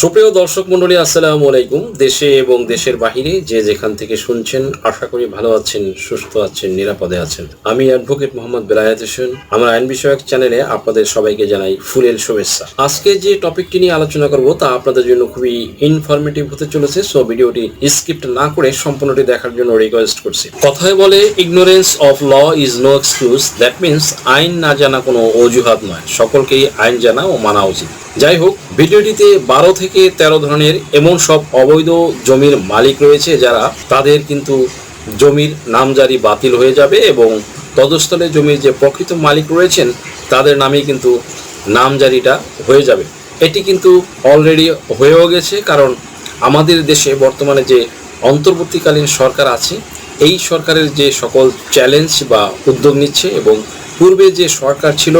সুপ্রিয় দর্শক মন্ডলী আসসালামু আলাইকুম। দেশে এবং দেশের বাহিরে যে যেখান থেকে শুনছেন, আশা করি ভালো আছেন, সুস্থ আছেন, নিরাপদে আছেন। আমি অ্যাডভোকেট মোহাম্মদ বেলায়েত হোসেন। আমার আইন বিষয়ক চ্যানেলে আপনাদের সবাইকে জানাই ফুলেল শুভেচ্ছা। আজকে যে টপিকটি নিয়ে আলোচনা করব, তা আপনাদের জন্য খুবই ইনফরমেটিভ হতে চলেছে সো ভিডিওটি স্কিপ্ট না করে সম্পূর্ণটি দেখার জন্য রিকোয়েস্ট করছি। কথায় বলে ignorance of law is no excuse that means আইন না জানা কোনো অজুহাত নয়। সকলকেই আইন জানা ও মানা উচিত। যাই হোক ভিডিওটিতে বারো থেকে তেরো ধরনের এমন সব অবৈধ জমির মালিক রয়েছে যারা তাদের কিন্তু জমির নামজারি বাতিল হয়ে যাবে এবং তদস্থলে জমির যে প্রকৃত মালিক রয়েছেন, তাদের নামে কিন্তু নামজারিটা হয়ে যাবে। এটি কিন্তু অলরেডি হয়েও গেছে, কারণ আমাদের দেশে বর্তমানে যে অন্তর্বর্তীকালীন সরকার আছে, এই সরকারের যে সকল চ্যালেঞ্জ বা উদ্যোগ নিচ্ছে এবং পূর্বে যে সরকার ছিল,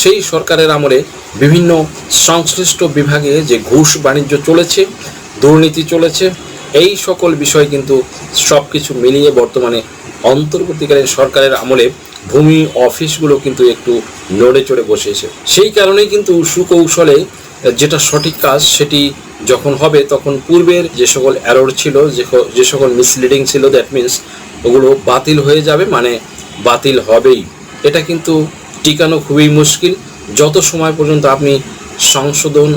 সেই সরকারের আমলে বিভিন্ন সংশ্লিষ্ট বিভাগে যে ঘুষ বাণিজ্য চলেছে, দুর্নীতি চলেছে, এই সকল বিষয় কিন্তু সব কিছু মিলিয়ে বর্তমানে অন্তর্বর্তীকালীন সরকারের আমলে ভূমি অফিসগুলো কিন্তু একটু নড়ে চড়ে বসেছে সেই কারণেই কিন্তু সুকৌশলে যেটা সঠিক কাজ সেটি যখন হবে, তখন পূর্বের যে সকল অ্যারোর ছিল, যে যে সকল মিসলিডিং ছিল দ্যাট মিন্স ওগুলো বাতিল হয়ে যাবে মানে বাতিল হবেই। এটা কিন্তু টিকানো খুবই মুশকিল। যত সময় পর্যন্ত আপনি সংশোধন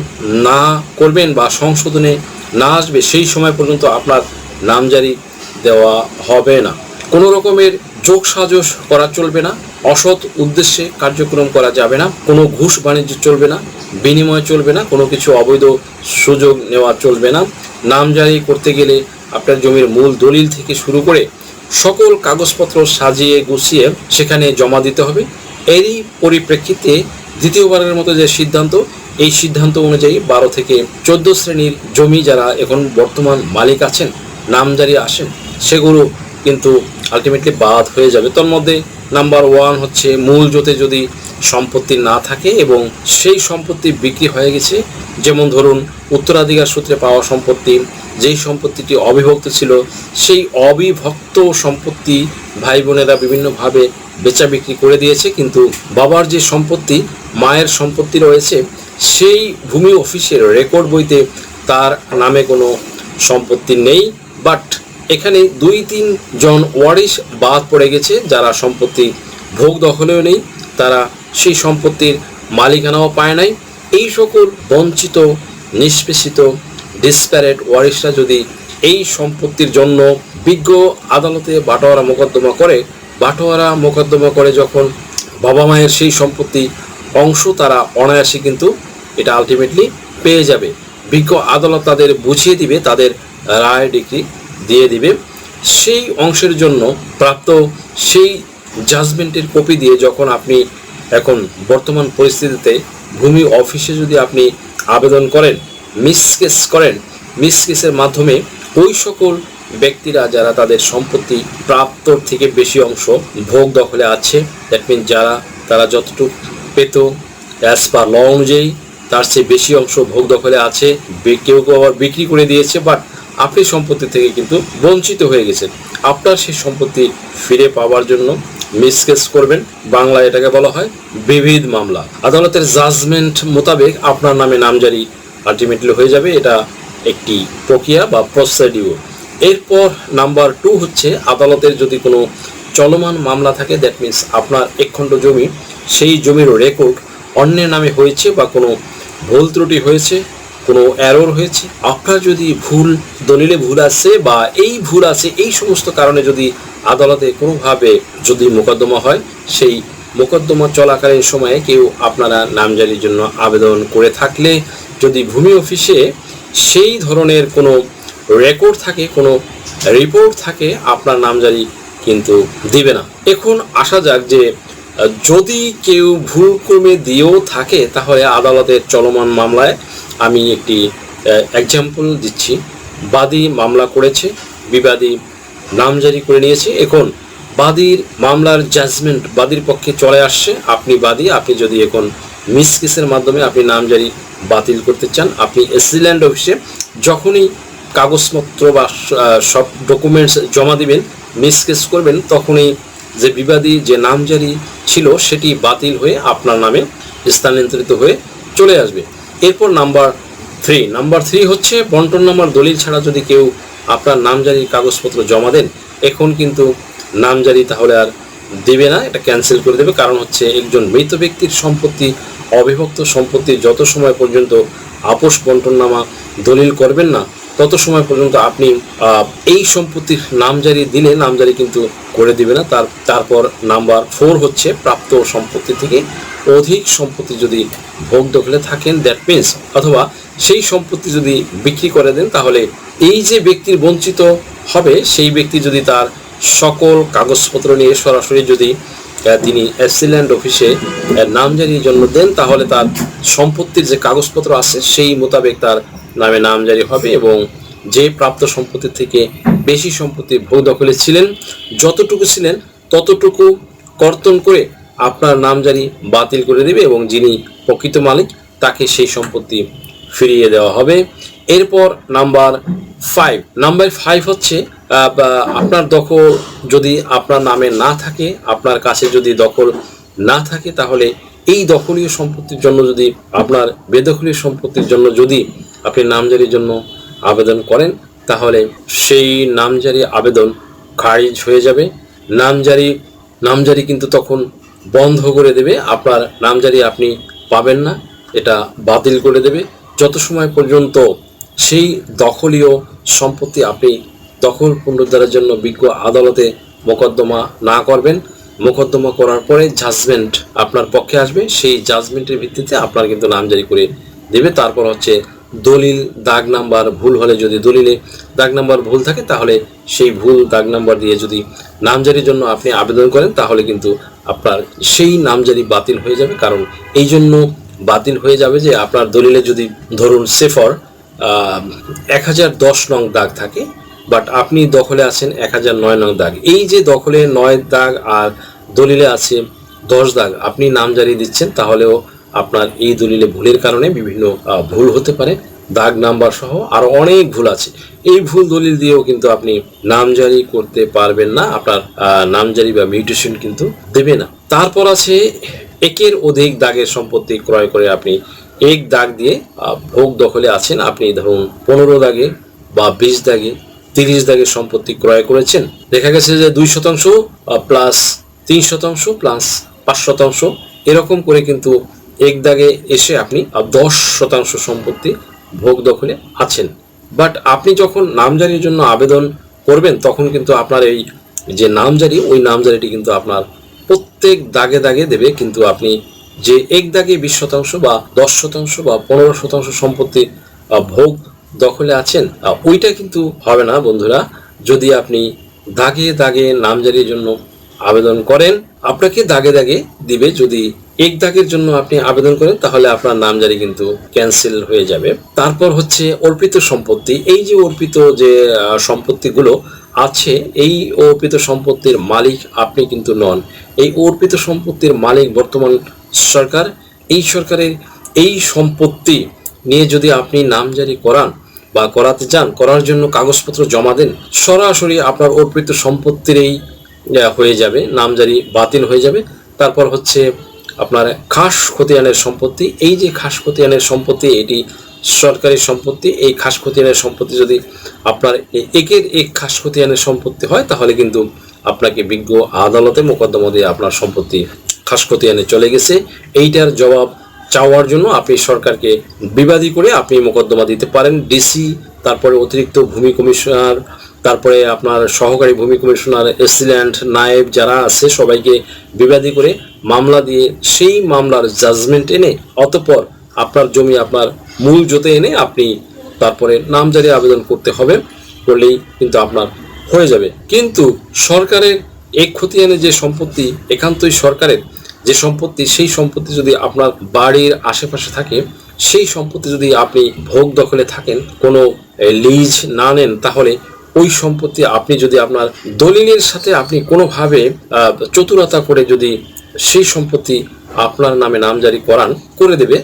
না করবেন বা সংশোধনে না আসবে, সেই সময় পর্যন্ত আপনার নামজারি দেওয়া হবে না। কোনো রকমের যোগ সাজস করা চলবে না, অসৎ উদ্দেশ্যে কার্যক্রম করা যাবে না, কোনো ঘুষ বাণিজ্য চলবে না, বিনিময় চলবে না, কোনো কিছু অবৈধ সুযোগ নেওয়া চলবে না। নামজারি করতে গেলে আপনার জমির মূল দলিল থেকে শুরু করে সকল কাগজপত্র সাজিয়ে গুছিয়ে সেখানে জমা দিতে হবে। এরই পরিপ্রেক্ষিতে দ্বিতীয়বারের মতো যে সিদ্ধান্ত, এই সিদ্ধান্ত অনুযায়ী বারো থেকে চোদ্দ শ্রেণির জমি যারা এখন বর্তমান মালিক আছেন, নামজারি আসেন, সেগুলো কিন্তু আলটিমেটলি বাদ হয়ে যাবে। তোর মধ্যে নাম্বার ওয়ান হচ্ছে মূল জোতে যদি সম্পত্তি না থাকে এবং সেই সম্পত্তি বিক্রি হয়ে গেছে। যেমন ধরুন, উত্তরাধিকার সূত্রে পাওয়া সম্পত্তি, যেই সম্পত্তিটি অবিভক্ত ছিল, সেই অবিভক্ত সম্পত্তি ভাই বোনেরা বিভিন্নভাবে বেচা বিক্রি করে দিয়েছে। কিন্তু বাবার যে সম্পত্তি, মায়ের সম্পত্তি রয়েছে, সেই ভূমি অফিসের রেকর্ড বইতে তার নামে কোনো সম্পত্তি নেই। বাট এখানে দুই তিন জন ওয়ারিশ বাদ পড়ে গেছে, যারা সম্পত্তি ভোগ দখলেও নেই। তারা সেই সম্পত্তির মালিকানাও পায় নাই। এই সকল বঞ্চিত, নিষ্পেষিত ডিসপ্যারেট ওয়ারিশরা যদি এই সম্পত্তির জন্য বিজ্ঞ আদালতে বাটোয়ারা মোকদ্দমা করে, বাটোয়ারা মোকদ্দমা করে যখন বাবা মায়ের সেই সম্পত্তি অংশ তারা অনায়াসে কিন্তু এটা আলটিমেটলি পেয়ে যাবে। বিজ্ঞ আদালত তাদের বুঝিয়ে দিবে, তাদের রায় ডিগ্রি দিয়ে দিবে। সেই অংশের জন্য প্রাপ্ত সেই জাজমেন্টের কপি দিয়ে যখন আপনি এখন বর্তমান পরিস্থিতিতে ভূমি অফিসে যদি আপনি আবেদন করেন মিসকেস করেন মিসকেসের মাধ্যমে ওই সকল ব্যক্তিরা যারা তাদের সম্পত্তি প্রাপ্তর থেকে বেশি অংশ ভোগ দখলে আছে দ্যাট মিন যারা, তারা যতটুকু পেত অ্যাজ পার ল অনুযায়ী, তার চেয়ে বেশি অংশ ভোগ দখলে আছে কেউ কেউ আবার বিক্রি করে দিয়েছে বাট আপনি সম্পত্তি থেকে কিন্তু বঞ্চিত হয়ে গেছেন। আপনার সেই সম্পত্তি ফিরে পাওয়ার জন্য মিসকেস করবেন। বাংলা এটাকে বলা হয় বিবিধ মামলা। আদালতের জাজমেন্ট মোতাবেক আপনার নামে নামজারি আলটিমেটলি হয়ে যাবে। এটা একটি প্রক্রিয়া বা প্রসিডিউর এরপর নাম্বার টু হচ্ছে আদালতের যদি কোনো চলমান মামলা থাকে দ্যাট মিন্স আপনার একখণ্ড জমি, সেই জমির রেকর্ড অন্যের নামে হয়েছে বা কোনো ভুল ত্রুটি হয়েছে কোনো অ্যারোর হয়েছে? আপনার যদি ভুল দলিলে ভুল আছে বা এই ভুল আছে এই সমস্ত কারণে যদি আদালতে কোনোভাবে যদি মোকদ্দমা হয়, সেই মোকদ্দমা চলাকালীন সময়ে কেউ আপনারা নামজারির জন্য আবেদন করে থাকলে, যদি ভূমি অফিসে সেই ধরনের কোনো রেকর্ড থাকে, কোনো রিপোর্ট থাকে, আপনার নামজারি কিন্তু দিবে না। এখন আসা যাক যে, যদি কেউ ভুল ক্রমে দিয়েও থাকে, তাহলে আদালতের চলমান মামলায় আমি একটি এক্সাম্পল দিচ্ছি। বাদী মামলা করেছে, বিবাদী নামজারি করে নিয়েছে। এখন বাদীর মামলার জাজমেন্ট বাদীর পক্ষে চলে আসছে। আপনি বাদী, আপনি যদি এখন মিসকেসের মাধ্যমে আপনি নামজারি বাতিল করতে চান, আপনি এসিল্যান্ড অফিসে যখনই কাগজপত্র বা সব ডকুমেন্টস জমা দিবেন মিসকেস করবেন, তখনই যে বিবাদী যে নামজারি ছিল, সেটি বাতিল হয়ে আপনার নামে স্থানান্তরিত হয়ে চলে আসবে। এরপর নাম্বার থ্রি নাম্বার থ্রি হচ্ছে বন্টন নাম্বার দলিল ছাড়া যদি কেউ আপনার নামজারির কাগজপত্র জমা দেন, এখন কিন্তু নামজারি তাহলে আর দেবে না, এটা ক্যান্সেল করে দেবে। কারণ হচ্ছে একজন মৃত ব্যক্তির সম্পত্তি, অবিভক্ত সম্পত্তি যত সময় পর্যন্ত আপোষ বন্টননামা দলিল করবেন না, তত সময় পর্যন্ত আপনি এই সম্পত্তির নামজারি দিলে নামজারি কিন্তু করে দিবে না। তার, তারপর নাম্বার ফোর হচ্ছে প্রাপ্ত সম্পত্তি থেকে অধিক সম্পত্তি যদি ভোগ দখলে থাকেন দ্যাট মিন্স অথবা সেই সম্পত্তি যদি বিক্রি করে দেন তাহলে এই যে ব্যক্তির বঞ্চিত হবে সেই ব্যক্তি যদি তার সকল কাগজপত্র নিয়ে সরাসরি যদি তিনি অ্যাসিল্যান্ড অফিসে আহ, নামজারির জন্য দেন তাহলে তার সম্পত্তির যে কাগজপত্র আছে সেই মোতাবেক তার নামে নামজারি হবে এবং যে প্রাপ্ত সম্পত্তি থেকে বেশি সম্পত্তি ভোগ দখলে ছিলেন যতটুকু ছিলেন ততটুকু কর্তন করে আপনার নামজারি বাতিল করে দেবে এবং যিনি প্রকৃত মালিক, তাকে সেই সম্পত্তি ফিরিয়ে দেওয়া হবে। এরপর নাম্বার ফাইভ নাম্বার ফাইভ হচ্ছে আপনার দখল যদি আপনার নামে না থাকে, আপনার কাছে যদি দখল না থাকে, তাহলে এই দখলীয় সম্পত্তির জন্য যদি, আপনার বেদখলীয় সম্পত্তির জন্য যদি আপনি নামজারির জন্য আবেদন করেন, তাহলে সেই নামজারি আবেদন খারিজ হয়ে যাবে। নামজারি নামজারি কিন্তু তখন বন্ধ করে দেবে। আপনার নামজারি আপনি পাবেন না। এটা বাতিল করে দেবে। যত সময় পর্যন্ত সেই দখলীয় সম্পত্তি আপনি দখল পুনরুদ্ধারের জন্য বিজ্ঞ আদালতে মোকদ্দমা না করবেন, মোকদ্দমা করার পরে জাজমেন্ট আপনার পক্ষে আসবে। সেই জাজমেন্টের ভিত্তিতে আপনার কিন্তু নামজারি করে দেবে। তারপর হচ্ছে দলিল, দাগ নাম্বার, ভুল হলে যদি দলিলে দাগ নাম্বার ভুল থাকে, তাহলে সেই ভুল, দাগ নাম্বার দিয়ে যদি নামজারির জন্য আপনি আবেদন করেন, তাহলে কিন্তু আপনার সেই নামজারি বাতিল হয়ে যাবে, কারণ এই জন্য বাতিল হয়ে যাবে যে আপনার দলিলে যদি ধরুন সেফর এক হাজার দশ নং দাগ থাকে বাট আপনি দখলে আছেন এক হাজার নয় নং দাগ। এই যে দখলে নয় দাগ আর দলিলে আছে দশ দাগ, আপনি নামজারি দিচ্ছেন, তাহলেও আপনার এই দলিলে ভুলের কারণে বিভিন্ন ভুল হতে পারে। দাগ নাম্বার সহ আরও অনেক ভুল আছে। এই ভুল দলিল দিয়েও কিন্তু আপনি নামজারি করতে পারবেন না, আপনার নামজারি বা মিউটেশন কিন্তু দেবে না। তারপর আছে একের অধিক দাগের সম্পত্তি ক্রয় করে আপনি এক দাগ দিয়ে ভোগ দখলে আছেন। আপনি ধরুন পনেরো দাগে বা বিশ দাগে, তিরিশ দাগের সম্পত্তি ক্রয় করেছেন। দেখা গেছে যে দুই শতাংশ প্লাস তিন শতাংশ, প্লাস পাঁচ শতাংশ, এরকম করে কিন্তু এক দাগে এসে আপনি দশ শতাংশ সম্পত্তি ভোগ দখলে আছেন। বাট আপনি যখন নামজারির জন্য আবেদন করবেন, তখন কিন্তু আপনার এই যে নামজারি, ওই নামজারিটি কিন্তু আপনার প্রত্যেক দাগে দাগে দেবে। কিন্তু আপনি যে এক দাগে বিশ শতাংশ বা দশ শতাংশ বা পনেরো শতাংশ সম্পত্তি ভোগ দখলে আছেন ওইটা কিন্তু হবে না বন্ধুরা। যদি আপনি দাগে দাগে নামজারির জন্য আবেদন করেন, আপনাকে দাগে দাগে দিবে। যদি এক দাগের জন্য আপনি আবেদন করেন, তাহলে আপনার নামজারি কিন্তু ক্যান্সেল হয়ে যাবে। তারপর হচ্ছে অর্পিত সম্পত্তি। এই যে অর্পিত যে সম্পত্তিগুলো আছে, এই অর্পিত সম্পত্তির মালিক আপনি কিন্তু নন। এই অর্পিত সম্পত্তির মালিক বর্তমান সরকার। এই সরকারের এই সম্পত্তি নিয়ে যদি আপনি নামজারি করান বা করাতে চান, করার জন্য কাগজপত্র জমা দেন, সরাসরি আপনার অর্পিত সম্পত্তির এই হয়ে যাবে নামজারি বাতিল হয়ে যাবে। তারপর হচ্ছে আপনার খাস খতিয়ানের সম্পত্তি, এই যে খাস খতিয়ানের সম্পত্তি, এটি সরকারি সম্পত্তি, এই খাস খতিয়ানের সম্পত্তি যদি আপনার একের এক খাস খতিয়ানের সম্পত্তি হয়, তাহলে কিন্তু আপনাকে বিজ্ঞ আদালতে মোকদ্দমা দিয়ে আপনার সম্পত্তি খাস খতিয়ানে চলে গেছে। এইটার জবাব চাওয়ার জন্য আপনি সরকারকে বিবাদী করে আপনি মোকদ্দমা দিতে পারেন। ডিসি তারপরে অতিরিক্ত ভূমি কমিশনার, তারপরে আপনার সহকারী ভূমি কমিশনার এসিল্যান্ড নায়েব যারা আছে, সবাইকে বিবাদী করে মামলা দিয়ে সেই মামলার জাজমেন্ট এনে অতপর আপনার জমি, আপনার মূল জোতে এনে আপনি তারপরে নামজারি আবেদন করতে হবে, করলেই কিন্তু আপনার হয়ে যাবে। কিন্তু সরকারের এক খতিয়ানে যে সম্পত্তি, একান্তই সরকারের যে সম্পত্তি, সেই সম্পত্তি যদি আপনার বাড়ির আশেপাশে থাকে, সেই সম্পত্তি যদি আপনি ভোগ দখলে থাকেন, কোনো লিজ না নেন, তাহলে ওই সম্পত্তি আপনি যদি আপনার দলিলের সাথে আপনি কোনোভাবে চতুরতা করে যদি সেই সম্পত্তি আপনার নামে নামজারি করান, করে দেবে।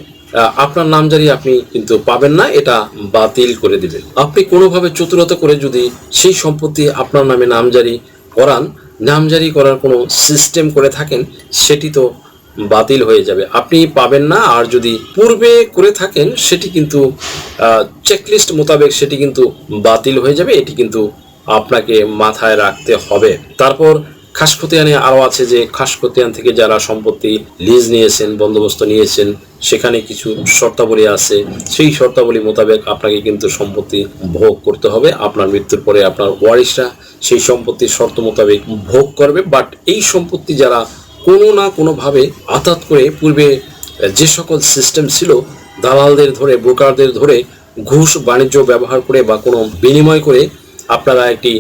আপনার নামজারি আপনি কিন্তু পাবেন না, এটা বাতিল করে দিবে। আপনি কোনোভাবে চতুরতা করে যদি সেই সম্পত্তি আপনার নামে নামজারি করান, নামজারি করার কোনো সিস্টেম করে থাকেন, সেটি তো বাতিল হয়ে যাবে। আপনি পাবেন না, আর যদি পূর্বে করে থাকেন, সেটি কিন্তু চেকলিস্ট মোতাবেক সেটি কিন্তু বাতিল হয়ে যাবে, এটি কিন্তু আপনাকে মাথায় রাখতে হবে। তারপর খাস খতিয়ানে আরও আছে যে খাসখতিয়ান থেকে যারা সম্পত্তি লিজ নিয়েছেন, বন্দোবস্ত নিয়েছেন, সেখানে কিছু শর্তাবলী আছে। সেই শর্তাবলী মোতাবেক আপনাকে কিন্তু সম্পত্তি ভোগ করতে হবে। আপনার মৃত্যুর পরে আপনার ওয়ারিশরা সেই সম্পত্তির শর্ত মোতাবেক ভোগ করবে। বাট এই সম্পত্তি যারা কোনো না কোনোভাবে আতাত করে পূর্বে যে সকল সিস্টেম ছিল, দালালদের ধরে, ব্রোকারদের ধরে ঘুষ বাণিজ্য ব্যবহার করে বা কোনো বিনিময় করে আপনারা একটি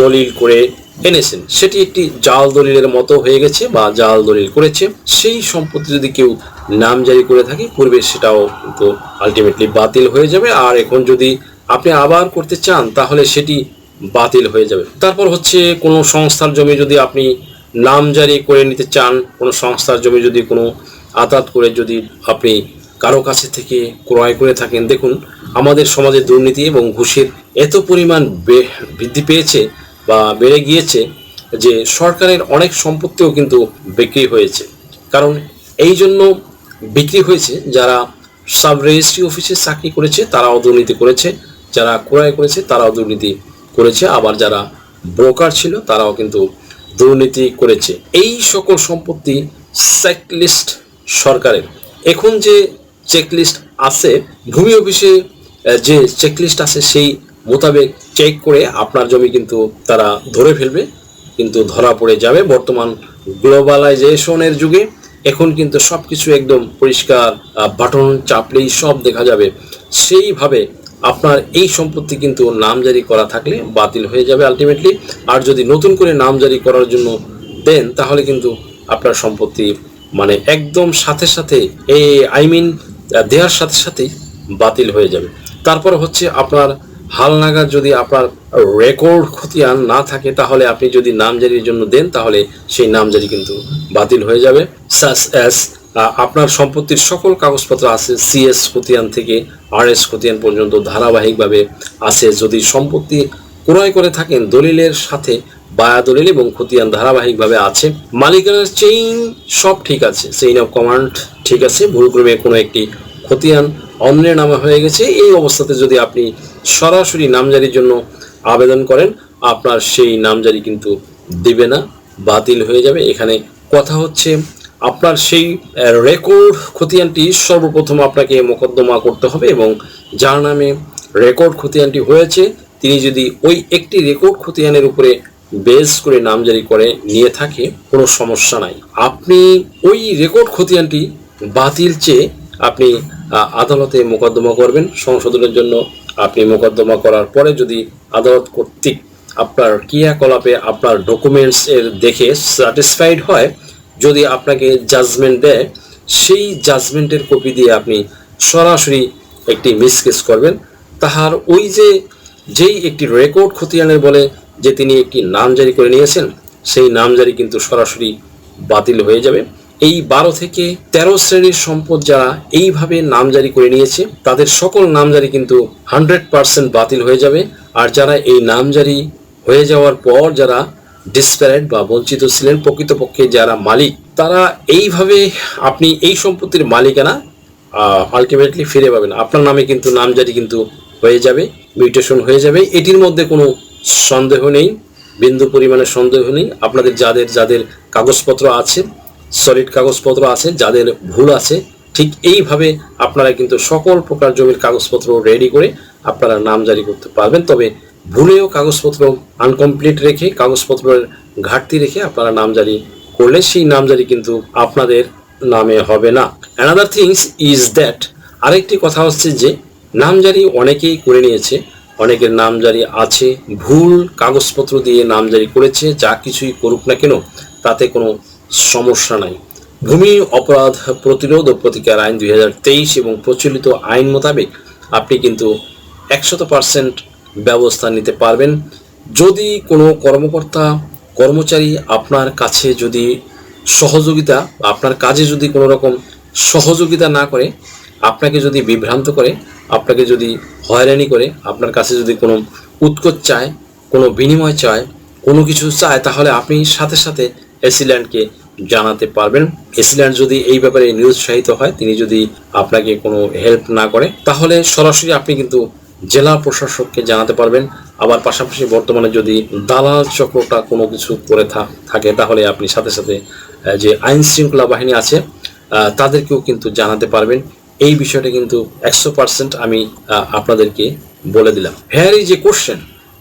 দলিল করে এনেছেন। সেটি একটি জাল দলিলের মতো হয়ে গেছে বা জাল দলিল করেছে। সেই সম্পত্তি যদি কেউ নাম জারি করে থাকে, পূর্বে সেটাও তো আলটিমেটলি বাতিল হয়ে যাবে। আর এখন যদি আপনি আবার করতে চান, তাহলে সেটি বাতিল হয়ে যাবে। তারপর হচ্ছে, কোনো সংস্থার জমি যদি আপনি নাম জারি করে নিতে চান, কোনো সংস্থার জমি যদি কোনো আতাত করে যদি আপনি কারও কাছে থেকে ক্রয় করে থাকেন। দেখুন, আমাদের সমাজে দুর্নীতি এবং ঘুষের এত পরিমাণ বৃদ্ধি পেয়েছে বা বেড়ে গিয়েছে যে সরকারের অনেক সম্পত্তিও কিন্তু বিক্রি হয়েছে। কারণ এই জন্য বিক্রি হয়েছে যারা সাব রেজিস্ট্রি অফিসে চাকরি করেছে তারাও দুর্নীতি করেছে, যারা ক্রয় করেছে তারাও দুর্নীতি করেছে, আবার যারা ব্রোকার ছিল তারাও কিন্তু দুর্নীতি করেছে। এই সকল সম্পত্তি চেকলিস্ট সরকারের। এখন যে চেকলিস্ট আছে, ভূমি অফিসে যে চেকলিস্ট আছে সেই মোতাবেক চেক করে আপনার জমি কিন্তু তারা ধরে ফেলবে, কিন্তু ধরা পড়ে যাবে। বর্তমান গ্লোবালাইজেশনের যুগে এখন কিন্তু সব কিছু একদম পরিষ্কার বাটন চাপলেই সব দেখা যাবে। সেইভাবে আপনার এই সম্পত্তি কিন্তু নামজারি করা থাকলে বাতিল হয়ে যাবে আলটিমেটলি আর যদি নতুন করে নামজারি করার জন্য দেন, তাহলে কিন্তু আপনার সম্পত্তি মানে একদম সাথে সাথে এই আই মিন দেওয়ার সাথে সাথেই বাতিল হয়ে যাবে। তারপর হচ্ছে আপনার হালনাগাদ যদি আপনার রেকর্ড খতিয়ান না থাকে, তাহলে আপনি যদি নামজারির জন্য দেন, তাহলে সেই নামজারি কিন্তু বাতিল হয়ে যাবে। সাস অ্যাস আপনার সম্পত্তির সকল কাগজপত্র আছে সিএস খতিয়ান থেকে আর এস খতিয়ান পর্যন্ত ধারাবাহিকভাবে আছে। যদি সম্পত্তি ক্রয় করে থাকেন, দলিলের সাথে বায়া দলিল এবং খতিয়ান ধারাবাহিকভাবে আছে। মালিকানার চেইন সব ঠিক আছে চেইন অফ কমান্ড ঠিক আছে। ভুলক্রমে কোনো একটি খতিয়ান অন্যের নামে হয়ে গেছে, এই অবস্থাতে যদি আপনি সরাসরি নামজারির জন্য আবেদন করেন, আপনার সেই নামজারি কিন্তু দেবে না, বাতিল হয়ে যাবে। এখানে কথা হচ্ছে, আপনার সেই রেকর্ড খতিয়ানটি সর্বপ্রথম আপনাকে মোকদ্দমা করতে হবে এবং যার নামে রেকর্ড খতিয়ানটি হয়েছে, তিনি যদি ওই একটি রেকর্ড খতিয়ানের উপরে বেস করে নামজারি করে, নিয়ে থাকে, কোনো সমস্যা নাই। আপনি ওই রেকর্ড খতিয়ানটি বাতিল চেয়ে আপনি আদালতে মোকদ্দমা করবেন। সংশোধনের জন্য আপনি মোকদ্দমা করার পরে যদি আদালত কর্তৃক আপনার ক্রিয়াকলাপে আপনার ডকুমেন্টস এর দেখে স্যাটিসফাইড হয়, যদি আপনাকে জাজমেন্ট দেয়, সেই জাজমেন্টের কপি দিয়ে আপনি সরাসরি একটি মিসকেস করবেন। তাহার ওই যে, যেই একটি রেকর্ড খতিয়ানের বলে যে তিনি একটি নাম জারি করে নিয়েছেন, সেই নাম জারি কিন্তু সরাসরি বাতিল হয়ে যাবে। এই বারো থেকে তেরো শ্রেণির সম্পদ যারা এইভাবে নামজারি করে নিয়েছে, তাদের সকল নামজারি কিন্তু হান্ড্রেড পার্সেন্ট বাতিল হয়ে যাবে। আর যারা এই নামজারি হয়ে যাওয়ার পর যারা ডিসপ্যারেট বা বঞ্চিত ছিলেন, প্রকৃতপক্ষে যারা মালিক, তারা এইভাবে আপনি এই সম্পত্তির মালিকানা আলটিমেটলি ফিরে পাবেন। আপনার নামে কিন্তু নামজারি কিন্তু হয়ে যাবে মিউটেশন হয়ে যাবে। এটির মধ্যে কোনো সন্দেহ নেই, বিন্দু পরিমাণে সন্দেহ নেই। আপনাদের যাদের যাদের কাগজপত্র আছে সলিড কাগজপত্র আছে, যাদের ভুল আছে, ঠিক এইভাবে আপনারা কিন্তু সকল প্রকার জমির কাগজপত্র রেডি করে আপনারা নাম জারি করতে পারবেন। তবে ভুলেও কাগজপত্র আনকমপ্লিট রেখে, কাগজপত্রের ঘাটতি রেখে আপনারা নাম জারি করলে সেই নাম জারি কিন্তু আপনাদের নামে হবে না। অ্যানাদার থিংস ইজ দ্যাট আরেকটি কথা হচ্ছে যে নামজারি অনেকেই করে নিয়েছে, অনেকের নামজারি আছে, ভুল কাগজপত্র দিয়ে নামজারি করেছে, যা কিছুই করুক না কেন, তাতে কোনো সমস্যা নাই। ভূমি অপরাধ প্রতিরোধ ও প্রতিকার আইন দুই হাজার তেইশ এবং প্রচলিত আইন মোতাবেক আপনি কিন্তু একশত পার্সেন্ট ব্যবস্থা নিতে পারবেন। যদি কোনো কর্মকর্তা, কর্মচারী আপনার কাছে যদি সহযোগিতা, আপনার কাজে যদি কোনো রকম সহযোগিতা না করে, আপনাকে যদি বিভ্রান্ত করে, আপনাকে যদি হয়রানি করে, আপনার কাছে যদি কোনো উৎকোচ চায়, কোনো বিনিময় চায়, কোনো কিছু চায়, তাহলে আপনি সাথে সাথে এসিল্যান্ডকে জানাতে পারবেন। এসিল্যান্ড যদি এই ব্যাপারে নিরুৎসাহিত হয়, তিনি যদি আপনাকে কোনো হেল্প না করে, তাহলে সরাসরি আপনি কিন্তু জেলা প্রশাসককে জানাতে পারবেন। আবার পাশাপাশি বর্তমানে যদি দালাল চক্রটা কোনো কিছু করে থাকে, তাহলে আপনি সাথে সাথে যে আইন শৃঙ্খলা বাহিনী আছে তাদেরকেও কিন্তু জানাতে পারবেন। এই বিষয়টা কিন্তু একশো পার্সেন্ট আমি আপনাদেরকে বলে দিলাম। হেয়ার এ কোশ্চেন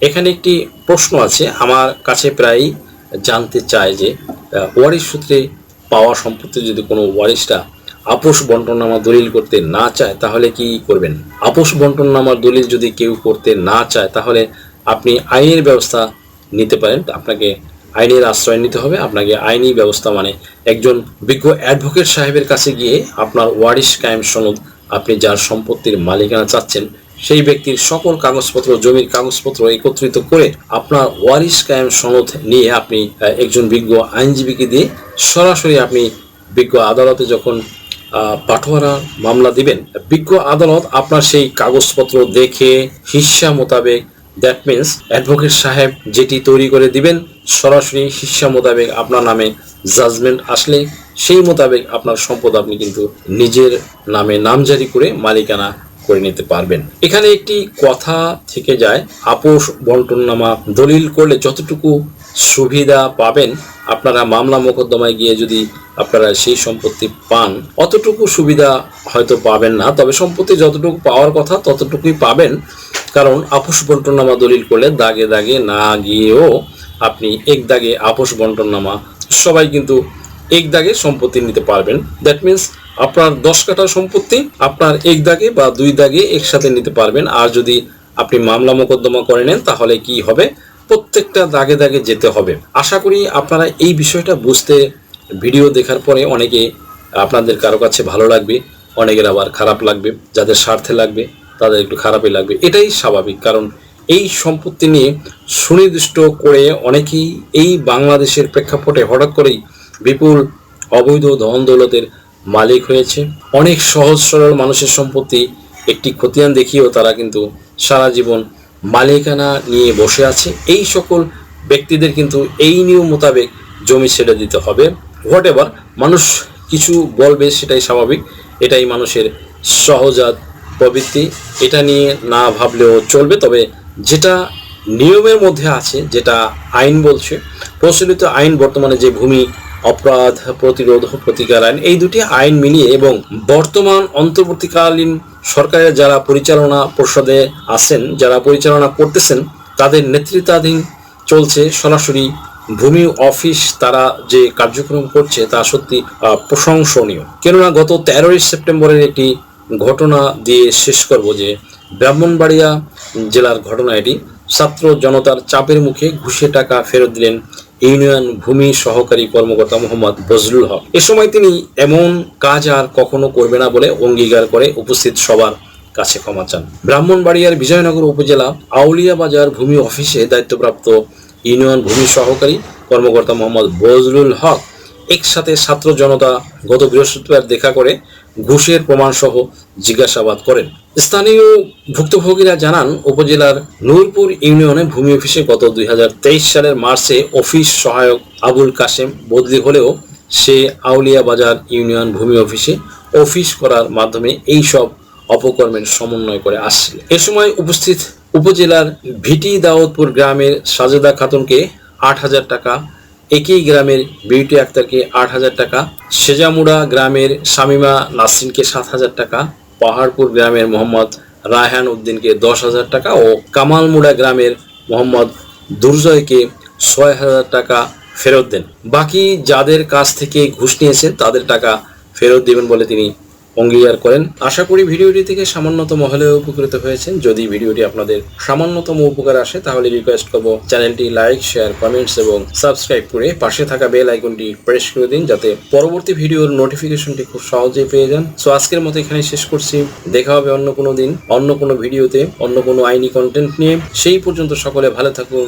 এখানে একটি প্রশ্ন আছে। আমার কাছে প্রায় জানতে চায় যে ওয়ারিশ সূত্রে পাওয়া সম্পত্তি যদি কোনো ওয়ারিশটা আপোষ বন্টননামা দলিল করতে না চায়, তাহলে কি করবেন? আপোষ বন্টননামার দলিল যদি কেউ করতে না চায়, তাহলে আপনি আইনের ব্যবস্থা নিতে পারেন। আপনাকে আইনের আশ্রয় নিতে হবে। আপনাকে আইনি ব্যবস্থা মানে একজন বিজ্ঞ অ্যাডভোকেট সাহেবের কাছে গিয়ে আপনার ওয়ারিশ কায়েম সনদ আপনি যার সম্পত্তির মালিকানা চাচ্ছেন সেই ব্যক্তির সকল কাগজপত্র, জমির কাগজপত্র একত্রিত করে আপনার ওয়ারিশ কায়েম সনদ নিয়ে আপনি একজন বিজ্ঞ আইনজীবীকে দিয়ে সরাসরি আপনি বিজ্ঞ আদালতে যখন পাঠোয়ারা মামলা দিবেন, বিজ্ঞ আদালত আপনার সেই কাগজপত্র দেখে হিস্সা মোতাবেক দ্যাট মিন্স অ্যাডভোকেট সাহেব যেটি তৈরি করে দিবেন, সরাসরি হিস্সা মোতাবেক আপনার নামে জাজমেন্ট আসলে সেই মোতাবেক আপনার সম্পদ আপনি কিন্তু নিজের নামে নামজারি করে মালিকানা করে নিতে পারবেন। এখানে একটি কথা থেকে যায়, আপোষ বন্টননামা দলিল করলে যতটুকু সুবিধা পাবেন, আপনারা মামলা মোকদ্দমায় গিয়ে যদি আপনারা সেই সম্পত্তি পান, অতটুকু সুবিধা হয়তো পাবেন না। তবে সম্পত্তি যতটুকু পাওয়ার কথা ততটুকুই পাবেন। কারণ আপোষ বন্টননামা দলিল করলে দাগে দাগে না গিয়েও আপনি এক দাগে আপোষ বন্টননামা সবাই কিন্তু এক দাগে সম্পত্তি নিতে পারবেন। দ্যাট মিন্স আপনার দশ কাঠা সম্পত্তি আপনার এক দাগে বা দুই দাগে একসাথে নিতে পারবেন। আর যদি আপনি মামলা মোকদ্দমা করে নেন, তাহলে কি হবে? প্রত্যেকটা দাগে দাগে যেতে হবে। আশা করি আপনারা এই বিষয়টা বুঝতে ভিডিও দেখার পরে অনেকে আপনাদের কারও কাছে ভালো লাগবে, অনেকের আবার খারাপ লাগবে, যাদের স্বার্থে লাগবে, তাদের একটু খারাপই লাগবে। এটাই স্বাভাবিক, কারণ এই সম্পত্তি নিয়ে সুনির্দিষ্ট করে অনেকেই এই বাংলাদেশের প্রেক্ষাপটে হঠাৎ করেই বিপুল অবৈধ ধন দৌলতের মালিক হয়েছে। অনেক সহজ সরল মানুষের সম্পত্তি, একটি খতিয়ান দেখিয়েও তারা কিন্তু সারা জীবন মালিকানা নিয়ে বসে আছে। এই সকল ব্যক্তিদের কিন্তু এই নিয়ম মোতাবেক জমি ছেড়ে দিতে হবে। হোয়াট এভার মানুষ কিছু বলবে সেটাই স্বাভাবিক। এটাই মানুষের সহজাত প্রবৃত্তি। এটা নিয়ে না ভাবলেও চলবে, তবে যেটা নিয়মের মধ্যে আছে, যেটা আইন বলছে, প্রচলিত আইন বর্তমানে যে ভূমি অপরাধ, প্রতিরোধ প্রতিকার আইন এই দুটি আইন মিলিয়ে এবং বর্তমান অন্তর্বর্তীকালীন সরকারের যারা পরিচালনা পর্ষদে আছেন, যারা পরিচালনা করতেছেন, তাদের নেতৃত্বাধীন চলছে সরাসরি ভূমি অফিস, তারা যে কার্যক্রম করছে তা সত্যি প্রশংসনীয়। কেননা গত তেরোই সেপ্টেম্বরের একটি ঘটনা দিয়ে শেষ করব যে ব্রাহ্মণবাড়িয়া জেলার ঘটনা এটি। ছাত্র জনতার চাপের মুখে ঘুষে টাকা ফেরত দিলেন ইউনিয়ন ভূমি সহকারী কর্মকর্তা মোহাম্মদ বজলুল হক। এ সময় তিনি এমন কাজ আর কখনো করবে না বলে অঙ্গীকার করে উপস্থিত সবার কাছে ক্ষমা চান। ব্রাহ্মণবাড়িয়ার বিজয়নগর উপজেলা আউলিয়া বাজার ভূমি অফিসে দায়িত্বপ্রাপ্ত ইউনিয়ন ভূমি সহকারী কর্মকর্তা মোহাম্মদ বজলুল হক একসাথে ছাত্র জনতা গত বৃহস্পতিবার দেখা করে ঘুষের প্রমাণসহ জিজ্ঞাসাবাদ করেন। স্থানীয় ভুক্তভোগীরা জানান, উপজেলার নূরপুর ইউনিয়নে ভূমি অফিসে গত দুই হাজার তেইশ সালের মার্চে অফিস সহায়ক আবুল কাশেম বদলি হলেও সে আউলিয়া বাজার ইউনিয়ন ভূমি অফিসে অফিস করার মাধ্যমে এই সব অপকর্মের সমন্বয় করে আসছিল এ সময় উপস্থিত উপজেলার ভিটি দাউদপুর গ্রামের সাজেদা খাতুনকে আট হাজার টাকা একই গ্রামের বিউটি আক্তারকে আট হাজার টাকা, সেজামুড়া গ্রামের শামিমা নাসরিনকে সাত হাজার টাকা, পাহাড়পুর গ্রামের মোহাম্মদ রায়হান উদ্দিনকে দশ হাজার টাকা ও কামালমুড়া গ্রামের মোহাম্মদ দুর্জয়কে ছয় হাজার টাকা ফেরত দেন। বাকি যাদের কাছ থেকে ঘুষ নিয়েছেন, তাদের টাকা ফেরত দিবেন বলে তিনি অঙ্গীকার করেন। আশা করি ভিডিওটি থেকে সামান্যতম হলেও উপকৃত হয়েছেন। যদি ভিডিওটি আপনাদের সামান্যতম উপকার আসে, তাহলে রিকোয়েস্ট করব চ্যানেলটি লাইক শেয়ার কমেন্টস এবং সাবস্ক্রাইব করে পাশে থাকা বেল আইকনটি প্রেস করে দিন, যাতে পরবর্তী ভিডিওর নোটিফিকেশনটি খুব সহজেই পেয়ে যান। সো আজকের মতো এখানে শেষ করছি। দেখা হবে অন্য কোনো দিন, অন্য কোনো ভিডিওতে, অন্য কোনো আইনি কন্টেন্ট নিয়ে। সেই পর্যন্ত সকলে ভালো থাকুন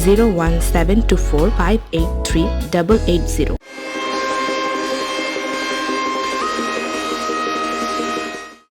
01724583880